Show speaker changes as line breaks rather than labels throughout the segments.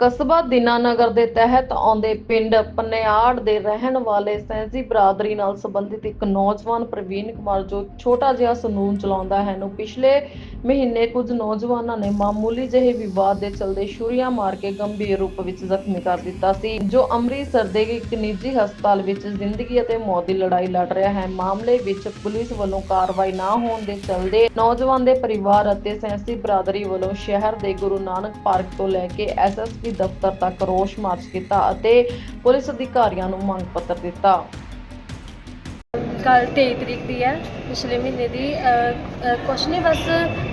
ਕਸਬਾ ਦੀਨਾਨਗਰ ਦੇ ਤਹਿਤ ਆਉਂਦੇ ਪਿੰਡ ਪਨਿਆੜ ਦੇ ਰਹਿਣ ਵਾਲੇ ਸੈਂਸੀ ਬਰਾਦਰੀ ਨਾਲ ਸੰਬੰਧਿਤ ਇੱਕ ਨੌਜਵਾਨ ਪ੍ਰਵੀਨ ਕੁਮਾਰ ਜੋ ਛੋਟਾ ਜਿਹਾ ਸਲੂਨ ਚਲਾਉਂਦਾ ਹੈ ਨੂੰ ਪਿਛਲੇ ਮਹੀਨੇ ਕੁਝ ਨੌਜਵਾਨਾਂ ਨੇ ਮਾਮੂਲੀ ਜਿਹੇ ਵਿਵਾਦ ਦੇ ਚਲਦੇ ਛੁਰੀਆਂ ਮਾਰ ਕੇ ਗੰਭੀਰ ਰੂਪ ਵਿੱਚ ਜ਼ਖਮੀ ਕਰ ਦਿੱਤਾ ਸੀ, ਜੋ ਅੰਮ੍ਰਿਤਸਰ ਦੇ ਇੱਕ ਨਿੱਜੀ ਹਸਪਤਾਲ ਵਿੱਚ ਜ਼ਿੰਦਗੀ ਅਤੇ ਮੌਤ ਦੀ ਲੜਾਈ ਲੜ ਰਿਹਾ ਹੈ। ਮਾਮਲੇ ਵਿੱਚ ਪੁਲਿਸ ਵੱਲੋਂ ਕਾਰਵਾਈ ਨਾ ਹੋਣ ਦੇ ਚਲਦੇ ਨੌਜਵਾਨ ਦੇ ਪਰਿਵਾਰ ਅਤੇ ਸੈਂਸੀ ਬਰਾਦਰੀ ਵੱਲੋਂ ਸ਼ਹਿਰ ਦੇ ਗੁਰੂ ਨਾਨਕ ਪਾਰਕ ਤੋਂ ਲੈ ਕੇ ਐਸਐਸਪੀ ਦਫ਼ਤਰ ਤੱਕ ਰੋਸ ਮਾਰਚ ਕੀਤਾ ਅਤੇ ਪੁਲਿਸ ਅਧਿਕਾਰੀਆਂ ਨੂੰ ਮੰਗ ਪੱਤਰ ਦਿੱਤਾ।
ਕੱਲ 23 ਤਰੀਕ ਦੀ ਹੈ, ਪਿਛਲੇ ਮਹੀਨੇ ਦੀ ਕੁਛ ਨਹੀਂ, ਬਸ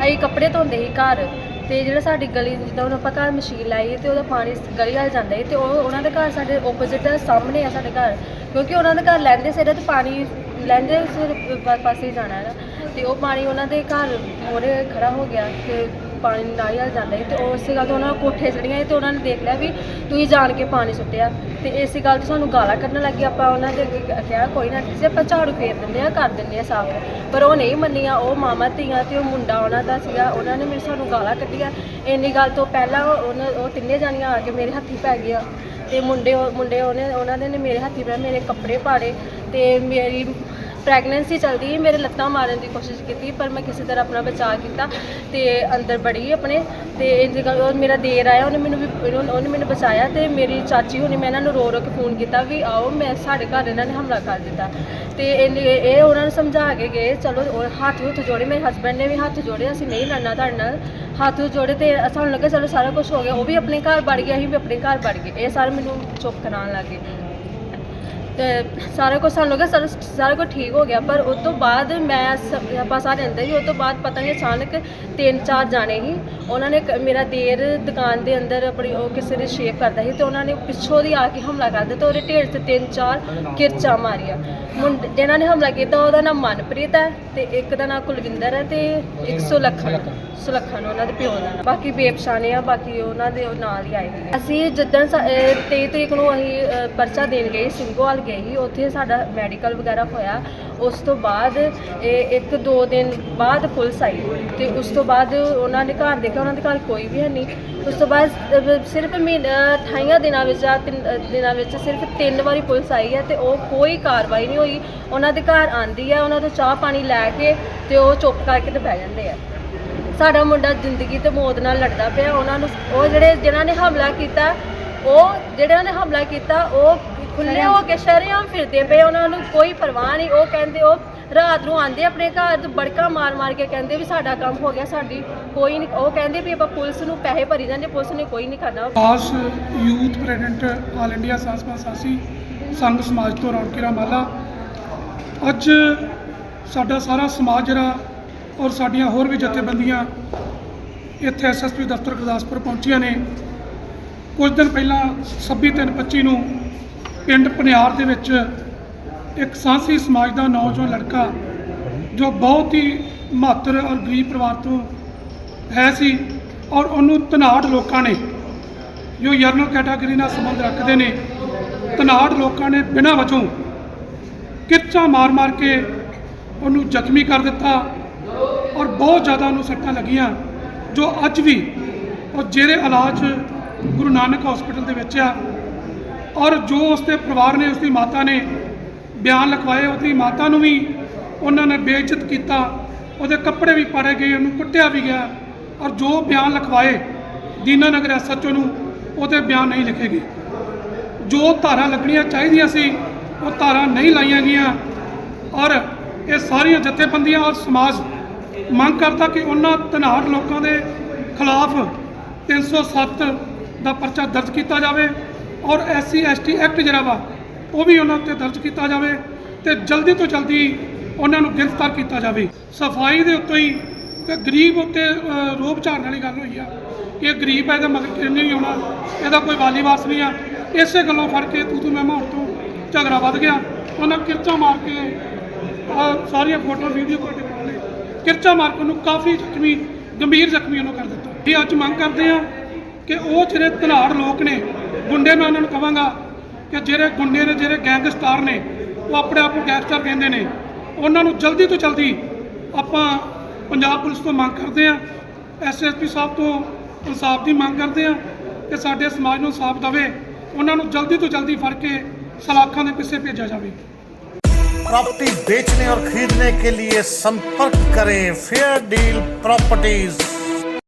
ਅਸੀਂ ਕੱਪੜੇ ਧੋਂਦੇ ਸੀ ਘਰ ਤੇ ਜਿਹੜਾ ਸਾਡੀ ਗਲੀ ਜਿੱਦਾਂ ਹੁਣ ਆਪਾਂ ਘਰ ਮਸ਼ੀਨ ਲਾਈ ਤੇ ਉਹਦਾ ਪਾਣੀ ਗਲੀ ਵੱਲ ਜਾਂਦਾ ਹੈ ਤੇ ਉਹ, ਉਹਨਾਂ ਦੇ ਘਰ ਸਾਡੇ ਆਪੋਜ਼ਿਟ ਸਾਹਮਣੇ ਆ ਸਾਡੇ ਘਰ ਕਿਉਂਕਿ ਉਹਨਾਂ ਦੇ ਘਰ ਲੈਂਦੇ ਸਿਰ ਤੇ ਪਾਣੀ, ਲੈਂਦੇ ਸਿਰ ਪਾਸੇ ਜਾਣਾ ਹੈ ਨਾ ਤੇ ਉਹ ਪਾਣੀ ਉਹਨਾਂ ਦੇ ਘਰ ਮੋਰੇ ਖੜਾ ਹੋ ਗਿਆ ਤੇ ਪਾਣੀ ਨਾਲੀ ਵੱਲ ਜਾਂਦਾ ਸੀ ਤੇ ਉਹ ਇਸੇ ਗੱਲ ਤੋਂ ਉਹਨਾਂ ਨੂੰ ਕੋਠੇ ਚੜੀਆਂ ਸੀ ਤੇ ਉਹਨਾਂ ਨੇ ਦੇਖ ਲਿਆ ਵੀ ਤੁਸੀਂ ਜਾਣ ਕੇ ਪਾਣੀ ਸੁੱਟਿਆ। ਤੇ ਇਸੇ ਗੱਲ ਤੋਂ ਸਾਨੂੰ ਗਾਲਾਂ ਕੱਢਣ ਲੱਗੀ। ਆਪਾਂ ਉਹਨਾਂ ਦੇ ਅੱਗੇ ਕਿਹਾ, ਕੋਈ ਨਾ ਕਿਸੇ ਆਪਾਂ ਝਾੜੂ ਫੇਰ ਦਿੰਦੇ ਆ ਕਰ ਦਿੰਦੇ ਆ ਸਾਫ਼। ਪਰ ਉਹ ਨਹੀਂ ਮੰਨੀਆਂ। ਉਹ ਮਾਮਾ ਧੀਆਂ ਤੇ ਉਹ ਮੁੰਡਾ ਉਹਨਾਂ ਦਾ ਸੀਗਾ। ਉਹਨਾਂ ਨੇ ਮੇਰੇ ਸਾਨੂੰ ਗਾਲਾਂ ਕੱਢੀਆਂ। ਇੰਨੀ ਗੱਲ ਤੋਂ ਪਹਿਲਾਂ ਉਹਨਾਂ ਉਹ ਤਿੰਨੇ ਜਾਣੀਆਂ ਆ ਕੇ ਮੇਰੇ ਹੱਥੀ ਪੈ ਗਈਆਂ। ਤੇ ਮੁੰਡੇ ਮੁੰਡੇ ਉਹਨੇ, ਉਹਨਾਂ ਨੇ ਮੇਰੇ ਹੱਥੀ ਪੈ ਮੇਰੇ ਕੱਪੜੇ ਪਾੜੇ। ਤੇ ਮੇਰੀ ਪ੍ਰੈਗਨੈਂਸੀ ਚੱਲਦੀ ਸੀ, ਮੇਰੇ ਲੱਤਾਂ ਮਾਰਨ ਦੀ ਕੋਸ਼ਿਸ਼ ਕੀਤੀ, ਪਰ ਮੈਂ ਕਿਸੇ ਤਰ੍ਹਾਂ ਆਪਣਾ ਬਚਾਅ ਕੀਤਾ ਤੇ ਅੰਦਰ ਬੜੀ ਆਪਣੇ, ਤੇ ਇੰਜ ਗੱਲ ਉਹ ਮੇਰਾ ਦੇਰ ਆਇਆ, ਉਹਨੇ ਮੈਨੂੰ ਵੀ, ਉਹਨੇ ਉਹਨੇ ਮੈਨੂੰ ਬਚਾਇਆ ਤੇ ਮੇਰੀ ਚਾਚੀ ਹੁਣੀ ਮੈਂ ਇਹਨਾਂ ਨੂੰ ਰੋ ਰੋ ਕੇ ਫੋਨ ਕੀਤਾ ਵੀ ਆਓ, ਮੈਂ ਸਾਡੇ ਘਰ ਇਹਨਾਂ ਨੇ ਹਮਲਾ ਕਰ ਦਿੱਤਾ। ਤੇ ਇਹਨੇ- ਇਹ ਉਹਨਾਂ ਨੂੰ ਸਮਝਾ ਕੇ ਗਏ, ਚਲੋ ਉਹ ਹੱਥ ਹੁੱਥ ਜੋੜੇ, ਮੇਰੇ ਹਸਬੰਡ ਨੇ ਵੀ ਹੱਥ ਜੋੜੇ, ਅਸੀਂ ਨਹੀਂ ਲੜਨਾ ਤੁਹਾਡੇ ਨਾਲ। ਹੱਥ ਹੁੱਥ ਜੋੜੇ ਤੇ ਸਾਨੂੰ ਲੱਗਾ ਚਲੋ ਸਾਰਾ ਕੁਝ ਹੋ ਗਿਆ, ਉਹ ਵੀ ਆਪਣੇ ਘਰ ਵੜ ਗਿਆ, ਅਸੀਂ ਵੀ ਆਪਣੇ ਘਰ ਵੜ ਗਏ। ਇਹ ਸਾਰੇ ਮੈਨੂੰ ਚੁੱਪ ਕਰਾਉਣ ਲੱਗੇ ਤੇ ਸਾਰਾ ਕੁਝ ਸਾਨੂੰ ਲੱਗਾ, ਸਾਰਾ ਸਾਰਾ ਕੁਝ ਠੀਕ ਹੋ ਗਿਆ, ਪਰ ਉਸ ਤੋਂ ਬਾਅਦ ਮੈਂ ਸ- ਆਪਾਂ ਸਾਰੇ ਅੰਦਰ ਹੀ, ਉਸ ਤੋਂ ਬਾਅਦ ਪਤਾ ਨਹੀਂ ਅਚਾਨਕ ਤਿੰਨ ਚਾਰ ਜਾਣੇ ਹੀ ਉਹਨਾਂ ਨੇ ਕ- ਮੇਰਾ ਦੇਰ ਦੁਕਾਨ ਦੇ ਅੰਦਰ ਆਪਣੀ ਉਹ ਕਿਸੇ ਦੇ ਸ਼ੇਪ ਕਰਦਾ ਸੀ ਤੇ ਉਹਨਾਂ ਨੇ ਪਿੱਛੋਂ ਦੀ ਆ ਕੇ ਹਮਲਾ ਕਰ ਦਿੱਤਾ ਉਹਦੇ ਢੇਰ 'ਚ ਤਿੰਨ ਚਾਰ ਕਿਰਚਾਂ ਮਾਰੀਆਂ। ਮੁੰਡੇ ਜਿਹਨਾਂ ਨੇ ਹਮਲਾ ਕੀਤਾ ਉਹਦਾ ਨਾਮ ਮਨਪ੍ਰੀਤ ਹੈ ਤੇ ਇੱਕ ਦਾ ਨਾਮ ਕੁਲਵਿੰਦਰ ਹੈ ਤੇ ਇੱਕ ਸੁਲੱਖਣ ਸੁਲੱਖਣ ਉਹਨਾਂ ਦੇ ਪਿਓ ਦਾ ਨਾਮ। ਬਾਕੀ ਬੇਪਛਾਣੇ ਆ ਬਾਕੀ ਉਹਨਾਂ ਦੇ ਉਹ ਨਾਲ ਹੀ ਆਏ ਹੋਏ ਆ। ਅਸੀਂ ਜਿੱਦਣ ਸਾ- ਅਹ 23 ਤਰੀਕ ਨੂੰ ਅਸੀਂ ਅਹ, ਪਰਚਾ ਦੇਣ ਗਏ ਸਿੰਘੋਵਾਲ ਗਏ ਸੀ ਉੱਥੇ ਸਾਡਾ ਮੈਡੀਕਲ ਵਗੈਰਾ ਹੋਇਆ। ਉਸ ਤੋਂ ਬਾਅਦ ਇਹ ਇੱਕ ਦੋ ਦਿਨ ਬਾਅਦ ਪੁਲਿਸ ਆਈ ਤੇ ਉਸ ਤੋਂ ਬਾਅਦ ਉਹਨਾਂ ਨੇ ਘਰ ਦੇਖਿਆ, ਉਹਨਾਂ ਦੇ ਘਰ ਕੋਈ ਵੀ ਹੈ ਨਹੀਂ। ਉਸ ਤੋਂ ਬਾਅਦ ਸਿਰਫ ਮਹੀਨਾ 28 ਦਿਨਾਂ ਵਿੱਚ ਜਾਂ ਤਿੰਨ ਦਿਨਾਂ ਵਿੱਚ ਸਿਰਫ ਤਿੰਨ ਵਾਰੀ ਪੁਲਿਸ ਆਈ ਹੈ ਤੇ ਉਹ ਕੋਈ ਕਾਰਵਾਈ ਨਹੀਂ ਹੋਈ। ਉਹਨਾਂ ਦੇ ਘਰ ਆਂਦੀ ਹੈ, ਉਹਨਾਂ ਤੋਂ ਚਾਹ ਪਾਣੀ ਲੈ ਕੇ ਤੇ ਉਹ ਚੁੱਪ ਕਰਕੇ ਤੇ ਬਹਿ ਜਾਂਦੇ ਆ। ਸਾਡਾ ਮੁੰਡਾ ਜ਼ਿੰਦਗੀ ਤੇ ਮੌਤ ਨਾਲ ਲੜਦਾ ਪਿਆ। ਉਹਨਾਂ ਨੂੰ, ਉਹ ਜਿਹੜੇ, ਜਿਨ੍ਹਾਂ ਨੇ ਹਮਲਾ ਕੀਤਾ ਉਹ ਜਿਹੜਿਆਂ ਨੇ ਹਮਲਾ ਕੀਤਾ, ਉਹ ਖੁੱਲੇ ਹੋ ਕੇ ਸ਼ਰੇਆਮ ਫਿਰਦੇ ਪਏ, ਉਹਨਾਂ ਨੂੰ ਕੋਈ ਪਰਵਾਹ ਨਹੀਂ। ਉਹ ਕਹਿੰਦੇ, ਉਹ ਰਾਤ ਨੂੰ ਆਂਦੇ ਆਪਣੇ ਘਰ ਤੇ ਬੜਕਾ ਮਾਰ ਮਾਰ ਕੇ ਕਹਿੰਦੇ ਵੀ ਸਾਡਾ ਕੰਮ ਹੋ ਗਿਆ, ਸਾਡੀ ਕੋਈ ਨਹੀਂ। ਉਹ ਕਹਿੰਦੇ ਵੀ ਆਪਾਂ ਪੁਲਿਸ ਨੂੰ ਪੈਸੇ ਭਰੀ ਜਾਂਦੇ, ਪੁਲਿਸ ਨੇ ਕੋਈ ਨਹੀਂ ਕਰਨਾ।
ਖਾਸ ਯੂਥ ਪ੍ਰੈਜ਼ੀਡੈਂਟ ਆਲ ਇੰਡੀਆ ਸਾਸਪਾ ਸਾਸੀ, ਸੰਘ ਸਮਾਜ ਤੋਂ ਰੌਣਕੀਰਾ ਮਾਲਾ। ਅੱਜ ਸਾਡਾ ਸਾਰਾ ਸਮਾਜ ਜਿਹੜਾ, ਔਰ ਸਾਡੀਆਂ ਹੋਰ ਵੀ ਜਥੇਬੰਦੀਆਂ ਇੱਥੇ ਐਸਐਸਪੀ ਦਫ਼ਤਰ ਗੁਰਦਾਸਪੁਰ ਪਹੁੰਚੀਆਂ ਨੇ। ਕੁਝ ਦਿਨ ਪਹਿਲਾਂ 26 ਤਿੰਨ 25 ਨੂੰ ਪਿੰਡ ਪਨਿਆਰ ਦੇ ਵਿੱਚ ਇੱਕ ਸਾਂਸੀ ਸਮਾਜ ਦਾ ਨੌਜਵਾਨ ਲੜਕਾ ਜੋ ਬਹੁਤ ਹੀ ਮਾਤਰ ਔਰ ਗਰੀਬ ਪਰਿਵਾਰ ਤੋਂ ਹੈ ਸੀ ਔਰ ਉਹਨੂੰ ਧਨਾੜ ਲੋਕਾਂ ਨੇ, ਜੋ ਜਰਨਲ ਕੈਟਾਗਰੀ ਨਾਲ ਸੰਬੰਧ ਰੱਖਦੇ ਨੇ ਧਨਾੜ ਲੋਕਾਂ ਨੇ ਬਿਨਾਂ ਵਜੋਂ ਕਿੱਚਾ ਮਾਰ-ਮਾਰ ਕੇ ਉਹਨੂੰ ਜ਼ਖਮੀ ਕਰ ਦਿੱਤਾ ਔਰ ਬਹੁਤ ਜ਼ਿਆਦਾ ਉਹਨੂੰ ਸੱਟਾਂ ਲੱਗੀਆਂ, ਜੋ ਅੱਜ ਵੀ ਉਹ ਜਿਹੜੇ ਇਲਾਜ ਗੁਰੂ ਨਾਨਕ ਹਸਪੀਟਲ ਦੇ ਵਿੱਚ ਆ ਔਰ ਜੋ ਉਸਦੇ ਪਰਿਵਾਰ ਨੇ, ਉਸਦੀ ਮਾਤਾ ਨੇ ਬਿਆਨ ਲਿਖਵਾਏ, ਉਹਦੀ ਮਾਤਾ ਨੂੰ ਵੀ ਉਹਨਾਂ ਨੇ ਬੇਇੱਜ਼ਤ ਕੀਤਾ, ਉਹਦੇ ਕੱਪੜੇ ਵੀ ਪਾੜੇ ਗਏ, ਉਹਨੂੰ ਕੁੱਟਿਆ ਵੀ ਗਿਆ ਔਰ ਜੋ ਬਿਆਨ ਲਿਖਵਾਏ ਦੀਨਾ ਦੀਨਾਨਗਰ ਐਸਐਚਓ ਨੂੰ, ਉਹਦੇ ਬਿਆਨ ਨਹੀਂ ਲਿਖੇ ਗਏ। ਜੋ ਧਾਰਾਂ ਲੱਗਣੀਆਂ ਚਾਹੀਦੀਆਂ ਸੀ, ਉਹ ਧਾਰਾਂ ਨਹੀਂ ਲਾਈਆਂ ਗਈਆਂ ਔਰ ਇਹ ਸਾਰੀਆਂ ਜਥੇਬੰਦੀਆਂ ਔਰ ਸਮਾਜ ਮੰਗ ਕਰਦਾ ਕਿ ਉਹਨਾਂ ਧਨਾੜ ਲੋਕਾਂ ਦੇ ਖਿਲਾਫ 307 ਦਾ ਪਰਚਾ ਦਰਜ ਕੀਤਾ ਜਾਵੇ ਔਰ ਐਸਸੀ ਐਸਟੀ ਐਕਟ ਜਿਹੜਾ ਵਾ ਉਹ ਵੀ ਉਹਨਾਂ ਉੱਤੇ ਦਰਜ ਕੀਤਾ ਜਾਵੇ ਤੇ ਜਲਦੀ ਤੋਂ ਜਲਦੀ ਉਹਨਾਂ ਨੂੰ ਗ੍ਰਿਫਤਾਰ ਕੀਤਾ ਜਾਵੇ। ਸਫ਼ਾਈ ਦੇ ਉੱਤੇ ਹੀ ਕਿ ਗਰੀਬ ਉੱਤੇ ਅ, ਰੋਬ ਝਾੜਨ ਵਾਲੀ ਗੱਲ ਹੋਈ ਆ ਕਿ ਗਰੀਬ ਹੈ ਇਹਦਾ ਮਗਰ ਕਿਰਨ ਨਹੀਂ ਆਉਣਾ ਇਹਦਾ ਕੋਈ ਵਾਲੀ ਵਾਰਸ ਨਹੀਂ ਆ। ਇਸੇ ਗੱਲੋਂ ਫੜ ਕੇ ਤੂੰ ਤੂੰ ਮੈਂ ਮੈਂ ਤੋਂ ਝਗੜਾ ਵੱਧ ਗਿਆ। ਉਹਨਾਂ ਕਿਰਚਾ ਮਾਰ ਕੇ ਸਾਰੀਆਂ ਫੋਟੋ ਵੀਡੀਓ ਕੋਲ ਬਣਾ ਲਏ ਕਿਰਚਾ ਮਾਰ ਕੇ ਉਹਨੂੰ ਕਾਫੀ ਜ਼ਖਮੀ ਗੰਭੀਰ ਜ਼ਖਮੀ ਉਹਨੂੰ ਕਰ ਦਿੱਤਾ। ਇਹ ਅੱਜ ਮੰਗ ਕਰਦੇ ਆ ਕਿ ਉਹ ਜਿਹੜੇ ਧਨਾੜ ਲੋਕ ਨੇ ਗੁੰਡੇ ਮੈਂ ਉਹਨਾਂ ਨੂੰ ਕਹਾਂਗਾ ਕਿ ਜਿਹੜੇ ਗੁੰਡੇ ਨੇ ਜਿਹੜੇ ਗੈਂਗਸਟਰ ਨੇ ਉਹ ਆਪਣੇ ਆਪ ਨੂੰ ਗੈਂਗਸਟਰ ਕਹਿੰਦੇ ਨੇ ਉਹਨਾਂ ਨੂੰ ਜਲਦੀ ਤੋਂ ਜਲਦੀ ਆਪਾਂ ਪੰਜਾਬ ਪੁਲਿਸ ਤੋਂ ਮੰਗ ਕਰਦੇ ਆ ਐਸਐਸਪੀ ਸਾਹਿਬ ਤੋਂ ਇਨਸਾਫ ਦੀ ਮੰਗ ਕਰਦੇ ਆ ਤੇ ਸਾਡੇ ਸਮਾਜ ਨੂੰ ਸਾਫ ਦੇਵੇ ਉਹਨਾਂ ਨੂੰ ਜਲਦੀ ਤੋਂ ਜਲਦੀ ਫੜ ਕੇ ਸਲਾਖਾਂ ਦੇ ਪਿੱਛੇ ਭੇਜਿਆ ਜਾਵੇ
प्रॉपर्टी बेचने और खरीदने के लिए संपर्क करें फेयर डील प्रॉपर्टीज